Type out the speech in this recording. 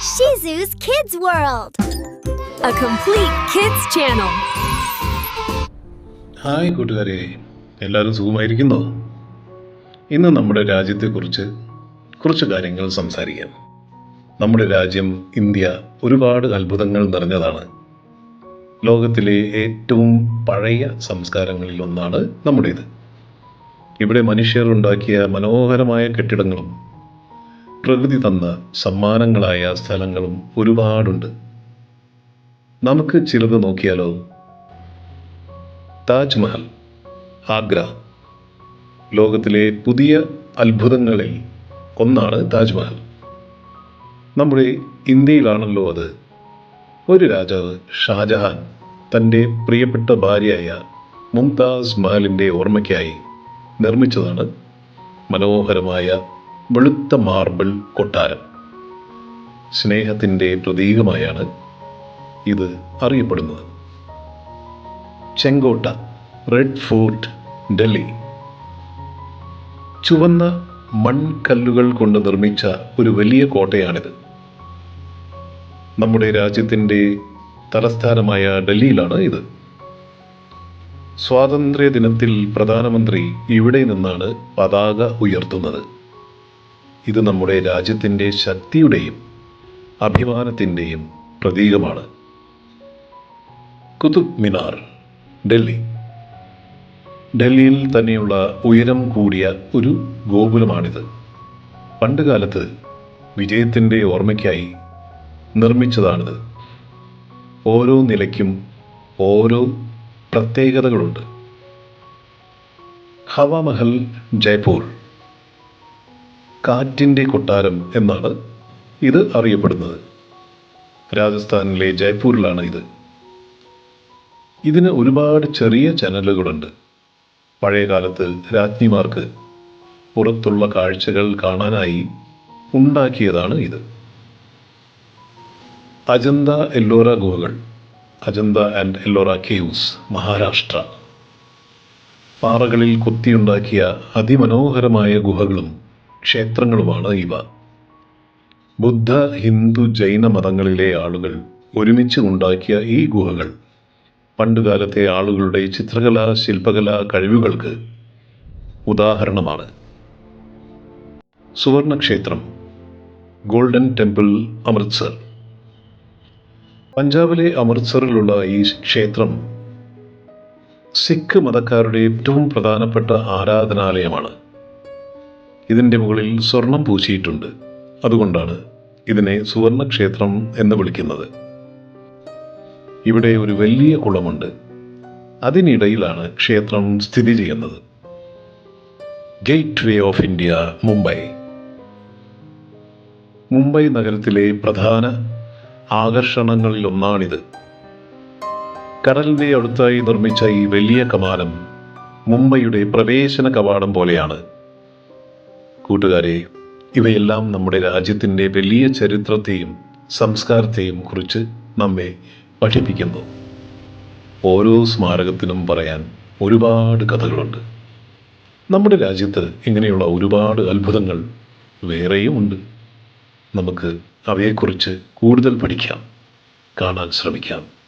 Shizu's Kids World. a complete kids channel. Hi കൂട്ടുകാരെ എല്ലാവരും സുഖമായിരിക്കുന്നോ ഇന്ന് നമ്മുടെ രാജ്യത്തെക്കുറിച്ച് കുറച്ച് കാര്യങ്ങൾ സംസാരിക്കാം നമ്മുടെ രാജ്യം ഇന്ത്യ ഒരുപാട് അത്ഭുതങ്ങൾ നിറഞ്ഞതാണ് ലോകത്തിലെ ഏറ്റവും പഴയ സംസ്കാരങ്ങളിൽ ഒന്നാണ് നമ്മുടേത് ഇവിടെ മനുഷ്യർ ഉണ്ടാക്കിയ മനോഹരമായ കെട്ടിടങ്ങളും പ്രകൃതി തന്ന സമ്മാനങ്ങളായ സ്ഥലങ്ങളും ഒരുപാടുണ്ട്. നമുക്ക് ചിലത് നോക്കിയാലോ? താജ്മഹൽ ആഗ്ര. ലോകത്തിലെ പുതിയ അത്ഭുതങ്ങളിൽ ഒന്നാണ് താജ്മഹൽ. നമ്മുടെ ഇന്ത്യയിലാണല്ലോ അത്. ഒരു രാജാവ് ഷാജഹാൻ തന്റെ പ്രിയപ്പെട്ട ഭാര്യയായ മുംതാസ് മഹലിന്റെ ഓർമ്മയ്ക്കായി നിർമ്മിച്ചതാണ് മനോഹരമായ വെളുത്ത മാർബിൾ കൊട്ടാരം. സ്നേഹത്തിന്റെ പ്രതീകമായാണ് ഇത് അറിയപ്പെടുന്നത്. Chenkotta red fort Delhi. ചുവന്ന മൺകല്ലുകൾ കൊണ്ട് നിർമ്മിച്ച ഒരു വലിയ കോട്ടയാണിത്. നമ്മുടെ രാജ്യത്തിന്റെ തലസ്ഥാനമായ ഡൽഹിയിലാണ് ഇത്. സ്വാതന്ത്ര്യ ദിനത്തിൽ പ്രധാനമന്ത്രി ഇവിടെ നിന്നാണ് പതാക ഉയർത്തുന്നത്. ഇത് നമ്മുടെ രാജ്യത്തിന്റെ ശക്തിയുടെയും അഭിമാനത്തിന്റെയും പ്രതീകമാണ്. കുതുബ് മിനാർ ഡൽഹി. ഡൽഹിയിൽ തന്നെയുള്ള ഉയരം കൂടിയ ഒരു ഗോപുരമാണിത്. പണ്ടുകാലത്ത് വിജയത്തിന്റെ ഓർമ്മയ്ക്കായി നിർമ്മിച്ചതാണിത്. ഓരോ നിലയ്ക്കും ഓരോ പ്രത്യേകതകളുണ്ട്. ഹവാമഹൽ ജയ്പൂർ. കാറ്റിന്റെ കൊട്ടാരം എന്നാണ് ഇത് അറിയപ്പെടുന്നത്. രാജസ്ഥാനിലെ ജയ്പൂരിലാണ് ഇത്. ഇതിന് ഒരുപാട് ചെറിയ ചാനലുകളുണ്ട്. പഴയ കാലത്ത് രാജ്ഞിമാർക്ക് പുറത്തുള്ള കാഴ്ചകൾ കാണാനായി ഉണ്ടാക്കിയതാണ് ഇത്. അജന്ത എല്ലോറ ഗുഹകൾ അജന്ത ആൻഡ് എല്ലോറ കേവ്സ് മഹാരാഷ്ട്ര. പാറകളിൽ കൊത്തിയുണ്ടാക്കിയ അതിമനോഹരമായ ഗുഹകളും ക്ഷേത്രങ്ങളുമാണ് ഇവ. ബുദ്ധ ഹിന്ദു ജൈന മതങ്ങളിലെ ആളുകൾ ഒരുമിച്ച് ഉണ്ടാക്കിയ ഈ ഗുഹകൾ പണ്ടുകാലത്തെ ആളുകളുടെ ചിത്രകല ശില്പകല കഴിവുകൾക്ക് ഉദാഹരണമാണ്. സുവർണക്ഷേത്രം ഗോൾഡൻ ടെമ്പിൾ അമൃത്സർ. പഞ്ചാബിലെ അമൃത്സറിലുള്ള ഈ ക്ഷേത്രം സിഖ് മതക്കാരുടെ ഏറ്റവും പ്രധാനപ്പെട്ട ആരാധനാലയമാണ്. ഇതിന്റെ മുകളിൽ സ്വർണം പൂശിയിട്ടുണ്ട്. അതുകൊണ്ടാണ് ഇതിനെ സുവർണക്ഷേത്രം എന്ന് വിളിക്കുന്നത്. ഇവിടെ ഒരു വലിയ കുളമുണ്ട്. അതിനിടയിലാണ് ക്ഷേത്രം സ്ഥിതി ചെയ്യുന്നത്. Gateway of India Mumbai. Mumbai നഗരത്തിലെ പ്രധാന ആകർഷണങ്ങളിൽ ഒന്നാണിത്. കടലിന്റെ അടുത്തായി നിർമ്മിച്ച ഈ വലിയ കമാനം മുംബൈയുടെ പ്രവേശന കവാടം പോലെയാണ്. കൂട്ടുകാരെ ഇവയെല്ലാം നമ്മുടെ രാജ്യത്തിന്റെ വലിയ ചരിത്രത്തെയും സംസ്കാരത്തെയും കുറിച്ച് നമ്മെ പഠിപ്പിക്കുന്നു. ഓരോ സ്മാരകത്തിനും പറയാൻ ഒരുപാട് കഥകളുണ്ട്. നമ്മുടെ രാജ്യത്ത് ഇങ്ങനെയുള്ള ഒരുപാട് അത്ഭുതങ്ങൾ വേറെയും ഉണ്ട്. നമുക്ക് അവയെക്കുറിച്ച് കൂടുതൽ പഠിക്കാം കാണാൻ ശ്രമിക്കാം.